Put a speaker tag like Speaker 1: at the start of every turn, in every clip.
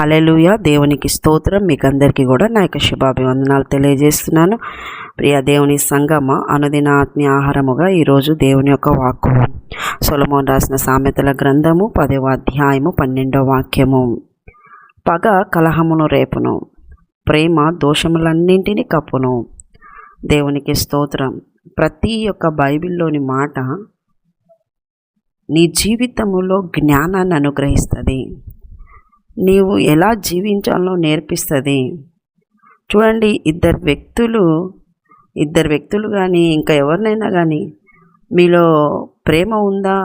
Speaker 1: Hallelujah దేవునికి స్తోత్రం. మీకు అందరికీ కూడా నా యొక్క శుభాభివందనాలు తెలియజేస్తున్నాను. ప్రియ దేవుని సంగమ అనుదిన ఆత్మీయ ఆహారముగా ఈరోజు దేవుని యొక్క వాక్కు. సొలమోన్ రాసిన సామెతల గ్రంథము పదవ అధ్యాయము పన్నెండవ వాక్యము. పగ కలహమును రేపును ప్రేమ దోషములన్నింటినీ కప్పును. దేవునికి స్తోత్రం. ప్రతి ఒక్క బైబిల్లోని మాట నీ జీవితములో జ్ఞానాన్ని అనుగ్రహిస్తుంది. నీవు ఎలా జీవించాలో నేర్పిస్తుంది. చూడండి ఇద్దరు వ్యక్తులు ఇద్దరు వ్యక్తులు కానీ ఇంకా ఎవరినైనా కానీ మీలో ప్రేమ ఉందా?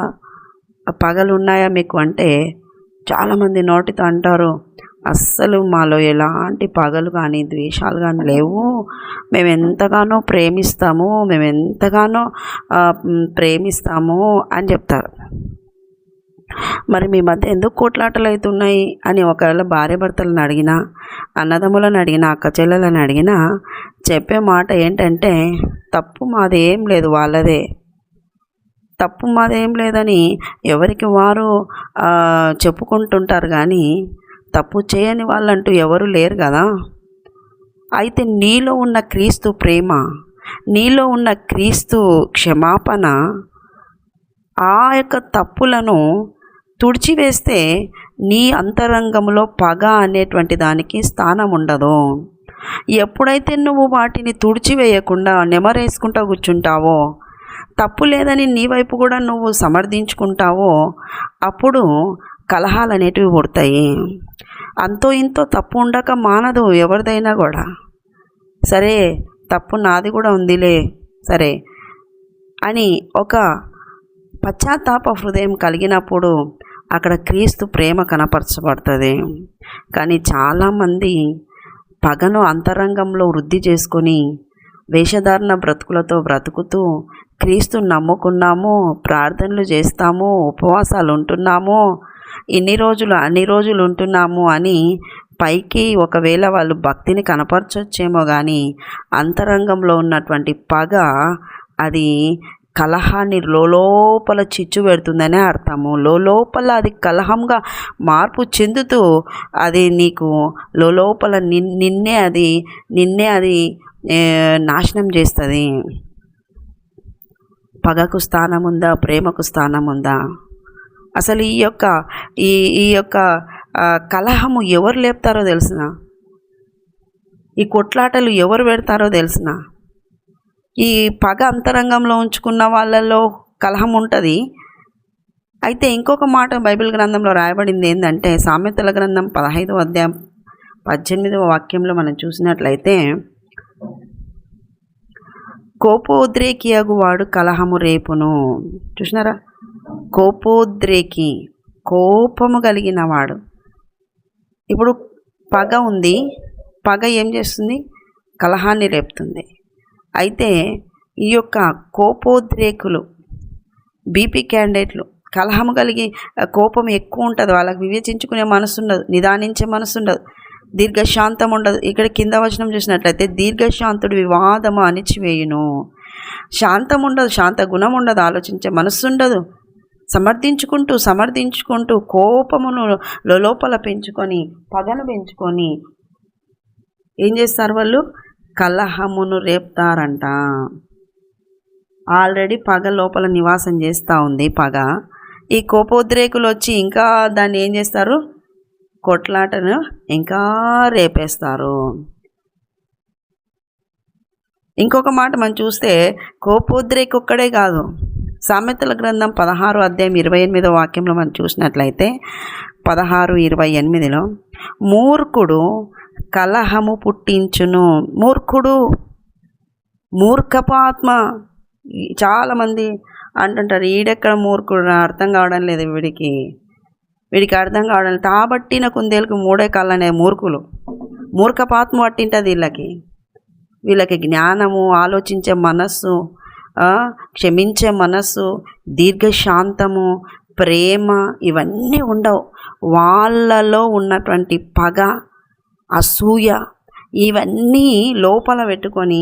Speaker 1: పగలు ఉన్నాయా మీకు అంటే చాలామంది నోటితో అంటారు అస్సలు మాలో ఎలాంటి పగలు కానీ ద్వేషాలు కానీ లేవు. మేము ఎంతగానో ప్రేమిస్తాము మేము ఎంతగానో ప్రేమిస్తాము అని చెప్తారు. మరి మీ మధ్య ఎందుకు కోట్లాటలు అవుతున్నాయి? అని ఒకవేళ భార్య భర్తలను అడిగినా అన్నదమ్ములను అడిగినా అక్క చెల్లెలను అడిగినా చెప్పే మాట ఏంటంటే తప్పు మాది ఏం లేదు వాళ్ళదే. తప్పు మాదేం లేదని ఎవరికి వారు చెప్పుకుంటుంటారు కానీ తప్పు చేయని వాళ్ళంటూ ఎవరు లేరు కదా. అయితే నీలో ఉన్న క్రీస్తు ప్రేమ నీలో ఉన్న క్రీస్తు క్షమాపణ ఆ యొక్క తప్పులను తుడిచివేస్తే నీ అంతరంగంలో పగ అనేటువంటి దానికి స్థానం ఉండదు ఎప్పుడైతే నువ్వు వాటిని తుడిచివేయకుండా నెమరేసుకుంటా కూర్చుంటావో తప్పు లేదని నీ వైపు కూడా నువ్వు సమర్థించుకుంటావో అప్పుడు కలహాలు అనేటివి పుడతాయి. అంతో ఇంతో తప్పు ఉండక మానదు ఎవరిదైనా కూడా. సరే తప్పు నాది కూడా ఉందిలే సరే అని ఒక పశ్చాత్తాప హృదయం కలిగినప్పుడు అక్కడ క్రీస్తు ప్రేమ కనపరచబడుతుంది. కానీ చాలామంది పగను అంతరంగంలో వృద్ధి చేసుకొని వేషధారణ బ్రతుకులతో బ్రతుకుతూ క్రీస్తు నమ్ముకున్నాము ప్రార్థనలు చేస్తాము ఉపవాసాలు ఉంటున్నాము ఇన్ని రోజులు అన్ని రోజులు ఉంటున్నాము అని పైకి ఒకవేళ వాళ్ళు భక్తిని కనపరచొచ్చేమో కానీ అంతరంగంలో ఉన్నటువంటి పగ అది కలహాన్ని లోపల చిచ్చు పెడుతుందనే అర్థము. లోపల అది కలహంగా మార్పు చెందుతూ అది నీకు లోపల నిన్ నిన్నే అది నిన్నే అది నాశనం చేస్తుంది. పగకు స్థానం ఉందా ప్రేమకు స్థానం ఉందా అసలు ఈ యొక్క ఈ ఈ యొక్క కలహము ఎవరు లేపుతారో తెలిసిన? ఈ కొట్లాటలు ఎవరు పెడతారో తెలిసినా? ఈ పగ అంతరంగంలో ఉంచుకున్న వాళ్ళలో కలహం ఉంటుంది. అయితే ఇంకొక మాట బైబిల్ గ్రంథంలో రాయబడింది ఏంటంటే సామెతల గ్రంథం పదహైదవ అధ్యాయం పద్దెనిమిదవ వాక్యంలో మనం చూసినట్లయితే కోపోద్రేకియగు వాడు కలహము రేపును. చూసినారా? కోపోద్రేకి కోపము కలిగిన వాడు ఇప్పుడు పగ ఉంది. పగ ఏం చేస్తుంది? కలహాన్ని రేపుతుంది. అయితే ఈ యొక్క కోపోద్రేకులు బీపీ క్యాండిడేట్లు కలహము కలిగి కోపం ఎక్కువ ఉంటుంది. వాళ్ళకి వివేచించుకునే మనసు ఉండదు నిదానించే మనసు ఉండదు దీర్ఘశాంతం ఉండదు. ఇక్కడ కింద వచనం చూసినట్లయితే దీర్ఘశాంతుడు వివాదము అణిచివేయును. శాంతం ఉండదు శాంత గుణం ఉండదు ఆలోచించే మనస్సు ఉండదు. సమర్థించుకుంటూ సమర్థించుకుంటూ కోపమును లోపల పెంచుకొని పగను పెంచుకొని ఏం చేస్తారు వాళ్ళు? కలహమును రేపుతారంట. ఆల్రెడీ పగ లోపల నివాసం చేస్తూ ఉంది పగ. ఈ కోపోద్రేకులు వచ్చి ఇంకా దాన్ని ఏం చేస్తారు? కొట్లాటను ఇంకా రేపేస్తారు. ఇంకొక మాట మనం చూస్తే కోపోద్రేక్ ఒక్కడే కాదు. సామెతల గ్రంథం పదహారు అధ్యాయం ఇరవై ఎనిమిదో వాక్యంలో మనం చూసినట్లయితే పదహారు ఇరవై ఎనిమిదిలో మూర్ఖుడు కలహము పుట్టించును. మూర్ఖుడు మూర్ఖపాత్మ. చాలామంది అంటుంటారు ఈడెక్కడ మూర్ఖుడు అర్థం కావడం లేదు వీడికి. వీడికి అర్థం కావడం కాబట్టి తాబట్టిన కుందేలకు మూడే కళ్ళనే మూర్ఖులు. మూర్ఖపాత్మ పట్టింటుంది వీళ్ళకి. వీళ్ళకి జ్ఞానము ఆలోచించే మనస్సు క్షమించే మనస్సు దీర్ఘశాంతము ప్రేమ ఇవన్నీ ఉండవు. వాళ్ళలో ఉన్నటువంటి పగ అసూయ. ఇవన్నీ లోపల పెట్టుకొని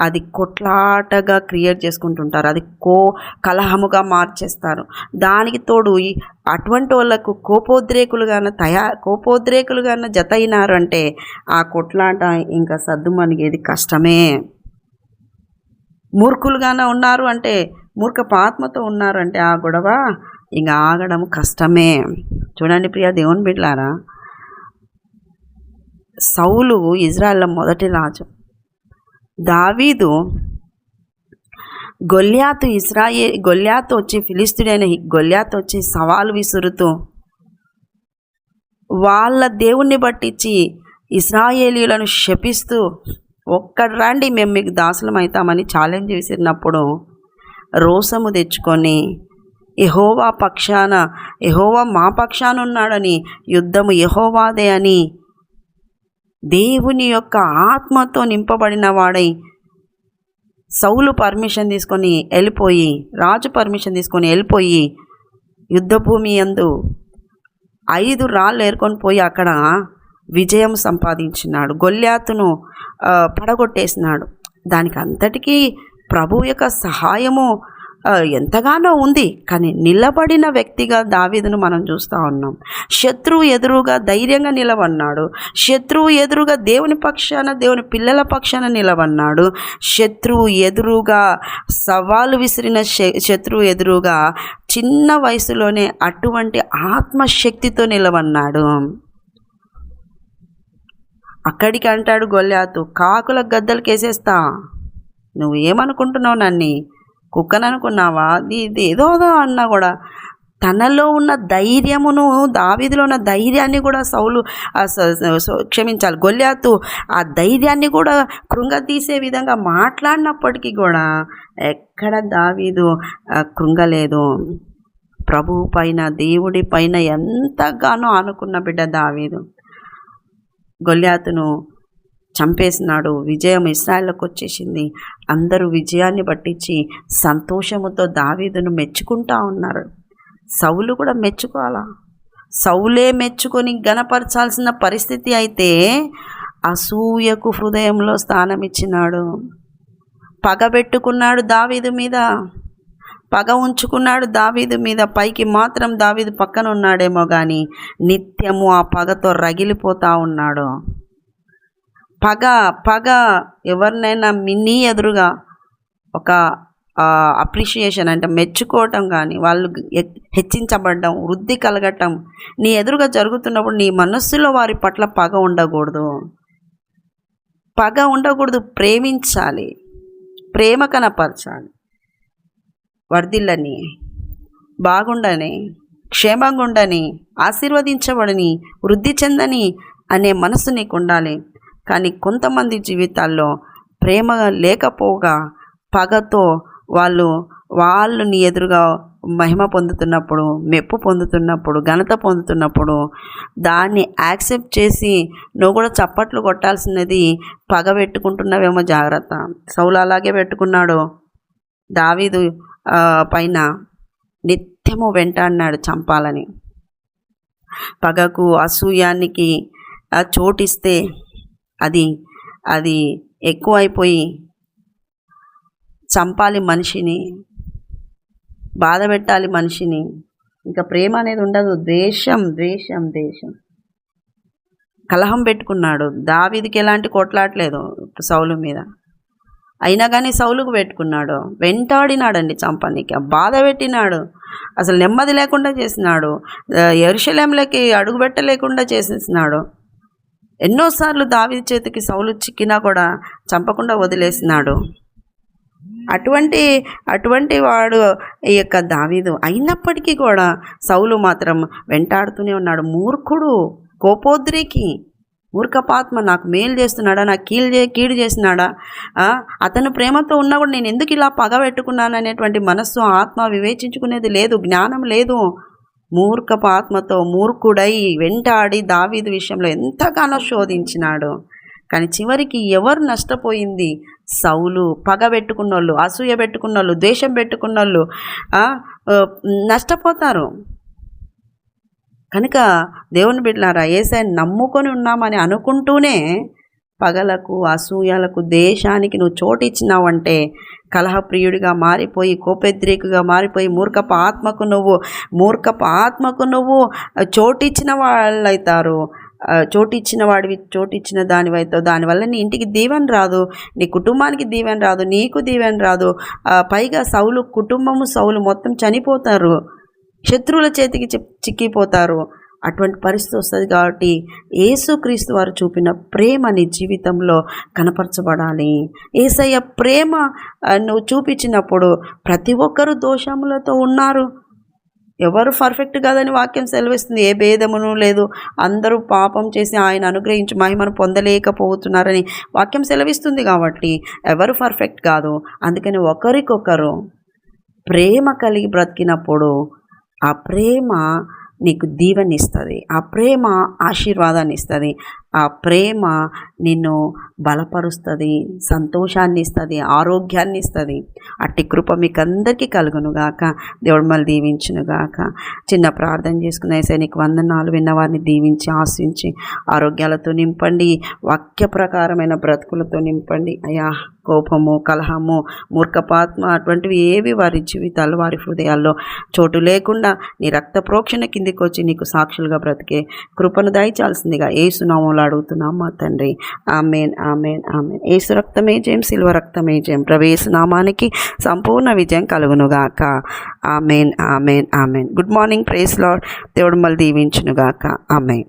Speaker 1: అది కొట్లాటగా క్రియేట్ చేసుకుంటుంటారు. అది కో కలహముగా మార్చేస్తారు. దానికి తోడు ఈ అటువంటి వాళ్ళకు కోపోద్రేకులుగాన తయా కోపోద్రేకులుగాన జత అయినారు అంటే ఆ కొట్లాట ఇంకా సద్దుమణిగేది కష్టమే. మూర్ఖులుగానే ఉన్నారు అంటే మూర్ఖ పాత్మతో ఉన్నారు అంటే ఆ గొడవ ఇంకా ఆగడం కష్టమే. చూడండి ప్రియ దేవుని బిడ్లారా సౌలు ఇజ్రాయెల్ మొదటి రాజు. దావీదు గొల్యాతు ఇజ్రాయే గొల్యాత్ వచ్చి ఫిలిస్తుడైన గొల్యాత్ వచ్చి సవాలు విసురుతూ వాళ్ళ దేవుణ్ణి పట్టించి ఇస్రాయేలీలను శపిస్తూ ఒక్కడ రండి మేము మీకు దాసులం అవుతామని ఛాలెంజ్ విసిరినప్పుడు రోసము తెచ్చుకొని ఎహోవా పక్షాన ఎహోవా మా పక్షాన ఉన్నాడని యుద్ధము ఎహోవాదే అని దేవుని యొక్క ఆత్మతో నింపబడిన వాడై సౌలు పర్మిషన్ తీసుకొని వెళ్ళిపోయి రాజు పర్మిషన్ తీసుకొని వెళ్ళిపోయి యుద్ధభూమి యందు ఐదు రాళ్ళు ఏర్కొని పోయి అక్కడ విజయం సంపాదించినాడు. గొల్లాతును పడగొట్టేసినాడు. దానికి అంతటికీ ప్రభు యొక్క సహాయము ఎంతగానో ఉంది కానీ నిలబడిన వ్యక్తిగా దావీదును మనం చూస్తూ ఉన్నాం. శత్రువు ఎదురుగా ధైర్యంగా నిలబడినాడు. శత్రువు ఎదురుగా దేవుని పక్షాన దేవుని పిల్లల పక్షాన నిలబడినాడు. శత్రువు ఎదురుగా సవాలు విసిరిన శ- శత్రువు ఎదురుగా చిన్న వయసులోనే అటువంటి ఆత్మశక్తితో నిలబడినాడు. అక్కడికి అంటాడు గొల్లాతు కాకుల గద్దలు కేసేస్తా నువ్వు ఏమనుకుంటున్నావు నన్ని? కుక్కను అనుకున్నావా ఇది ఏదో అన్నా కూడా. తనలో ఉన్న ధైర్యమును దావీదులో ఉన్న ధైర్యాన్ని కూడా సౌలు క్షమించాలి గొల్లాతు ఆ ధైర్యాన్ని కూడా కృంగతీసే విధంగా మాట్లాడినప్పటికీ కూడా ఎక్కడ దావీదు కృంగలేదు. ప్రభువు పైన దేవుడి పైన ఎంతగానో అనుకున్న బిడ్డ దావీదు. గొల్యాతును చంపేసినాడు. విజయం ఇస్రాయల్కి వచ్చేసింది అందరూ విజయాన్ని పట్టించి సంతోషముతో దావీదును మెచ్చుకుంటా ఉన్నారు. సౌలు కూడా మెచ్చుకోవాలా? సౌలే మెచ్చుకొని గణపరచాల్సిన పరిస్థితి అయితే అసూయకు హృదయంలో స్థానం ఇచ్చినాడు పగబెట్టుకున్నాడు దావీదు మీద. పగ ఉంచుకున్నాడు దావీదు మీద. పైకి మాత్రం దావీదు పక్కన ఉన్నాడేమో కానీ నిత్యము ఆ పగతో రగిలిపోతా ఉన్నాడు. పగ పగ ఎవరినైనా మినీ ఎదురుగా ఒక అప్రిషియేషన్ అంటే మెచ్చుకోవటం కానీ వాళ్ళు హెచ్చించబడడం వృద్ధి కలగటం నీ ఎదురుగా జరుగుతున్నప్పుడు నీ మనస్సులో వారి పట్ల పగ ఉండకూడదు. పగ ఉండకూడదు ప్రేమించాలి. ప్రేమ కనపరచాలి. వర్ధిల్లని బాగుండని క్షేమంగా ఉండని ఆశీర్వదించబడని వృద్ధి చెందని అనే మనసు నీకు ఉండాలి కానీ కొంతమంది జీవితాల్లో ప్రేమ లేకపోగా పగతో వాళ్ళు వాళ్ళని ఎదురుగా మహిమ పొందుతున్నప్పుడు మెప్పు పొందుతున్నప్పుడు ఘనత పొందుతున్నప్పుడు దాన్ని యాక్సెప్ట్ చేసి నువ్వు కూడా చప్పట్లు కొట్టాల్సినది పగ పెట్టుకుంటున్నావేమో జాగ్రత్త. సౌలు అలాగే పెట్టుకున్నాడు. దావీదు పైన నిత్యము వెంట అన్నాడు చంపాలని. పగకు అసూయానికి ఆ, చోటిస్తే అది అది ఎక్కువైపోయి చంపాలి మనిషిని బాధ పెట్టాలి మనిషిని. ఇంకా ప్రేమ అనేది ఉండదు. ద్వేషం ద్వేషం ద్వేషం. కలహం పెట్టుకున్నాడు. దావీదికి ఎలాంటి కొట్లాట్లేదు సౌలు మీద. అయినా కానీ సౌలుకు పెట్టుకున్నాడు. వెంటాడినాడండి చంపనీకి. బాధ పెట్టినాడు. అసలు నెమ్మది లేకుండా చేసినాడు. ఆ, యెరూషలేంలోకి చేసేసినాడు. ఎన్నోసార్లు దావీదు చేతికి సౌలు చిక్కినా కూడా చంపకుండా వదిలేసినాడు. అటువంటి అటువంటి వాడు ఈ యొక్క దావీదు అయినప్పటికీ కూడా సౌలు మాత్రం వెంటాడుతూనే ఉన్నాడు. మూర్ఖుడు కోపోద్రికి మూర్ఖపాత్మ నాకు మేలు చేస్తున్నాడా నాకు కీలు చే కీడు చేసినాడా? అతను ప్రేమతో ఉన్నా కూడా నేను ఎందుకు ఇలా పగ పెట్టుకున్నాను అనేటువంటి మనస్సు ఆత్మ వివేచించుకునేది లేదు జ్ఞానం లేదు. మూర్ఖపు ఆత్మతో మూర్ఖుడై వెంటాడి దావీదు విషయంలో ఎంతగానో శోధించినాడు. కానీ చివరికి ఎవరు నష్టపోయింది? సౌలు. పగ పెట్టుకున్నోళ్ళు అసూయ పెట్టుకున్నోళ్ళు ద్వేషం పెట్టుకున్నోళ్ళు నష్టపోతారు. కనుక దేవుని బిడ్డలారా ఏసై నమ్ముకొని ఉన్నామని అనుకుంటూనే పగలకు అసూయలకు దేశానికి నువ్వు చోటు ఇచ్చినావంటే కలహప్రియుడిగా మారిపోయి కోపెద్రేకుగా మారిపోయి మూర్ఖపు ఆత్మకు నువ్వు మూర్ఖపు ఆత్మకు నువ్వు చోటిచ్చిన వాళ్ళైతారు. చోటిచ్చిన వాడివి చోటిచ్చిన దానివైతో దానివల్ల నీ ఇంటికి దీవెన రాదు నీ కుటుంబానికి దీవెన రాదు నీకు దీవెన రాదు. పైగా సౌలు కుటుంబము సౌలు మొత్తం చనిపోతారు. శత్రువుల చేతికి చిక్- చిక్కిపోతారు. అటువంటి పరిస్థితి వస్తుంది కాబట్టి యేసుక్రీస్తు వారు చూపిన ప్రేమ నీ జీవితంలో కనపరచబడాలి. ఏసయ్య ప్రేమ నువ్వు చూపించినప్పుడు ప్రతి ఒక్కరూ దోషములతో ఉన్నారు. ఎవరు పర్ఫెక్ట్ కాదని వాక్యం సెలవిస్తుంది ఏ భేదమును లేదు. అందరూ పాపం చేసి ఆయన అనుగ్రహించి మహిమను పొందలేకపోతున్నారని వాక్యం సెలవిస్తుంది కాబట్టి ఎవరు పర్ఫెక్ట్ కాదు. అందుకని ఒకరికొకరు ప్రేమ కలిగి బ్రతికినప్పుడు ఆ ప్రేమ నీకు దీవెనిస్తుంది. ఆ ప్రేమ ఆశీర్వాదాన్ని ఇస్తుంది ఆ ప్రేమ నిన్ను బలపరుస్తుంది సంతోషాన్ని ఇస్తుంది ఆరోగ్యాన్ని ఇస్తుంది అట్టి కృప మీకు అందరికీ కలుగునుగాక. దేవుడు మళ్ళీ దీవించునుగాక. చిన్న ప్రార్థన చేసుకున్న ఏసై నీకు వందనాలు విన్నవారిని దీవించి ఆశించి ఆరోగ్యాలతో నింపండి వాక్య ప్రకారమైన బ్రతుకులతో నింపండి. అయ్యా కోపము కలహము మూర్ఖపాత్మ అటువంటివి ఏవి వారి జీవితాలు వారి హృదయాల్లో చోటు లేకుండా నీ రక్త ప్రోక్షణ కిందికి వచ్చి నీకు సాక్షులుగా బ్రతికే కృపను దయచాల్సిందిగా ఏసునామంలో అడుగుతున్నాం మా తండ్రి? Amen amen amen. ఏసు రక్తమే జయం శిల్వ రక్తమే జయం. ప్రవేశ నామానికి సంపూర్ణ విజయం కలుగునుగాక. Amen amen amen. Good morning praise lord దేవుడు మళ్ళీ దీవించునుగాక. ఆమెన్.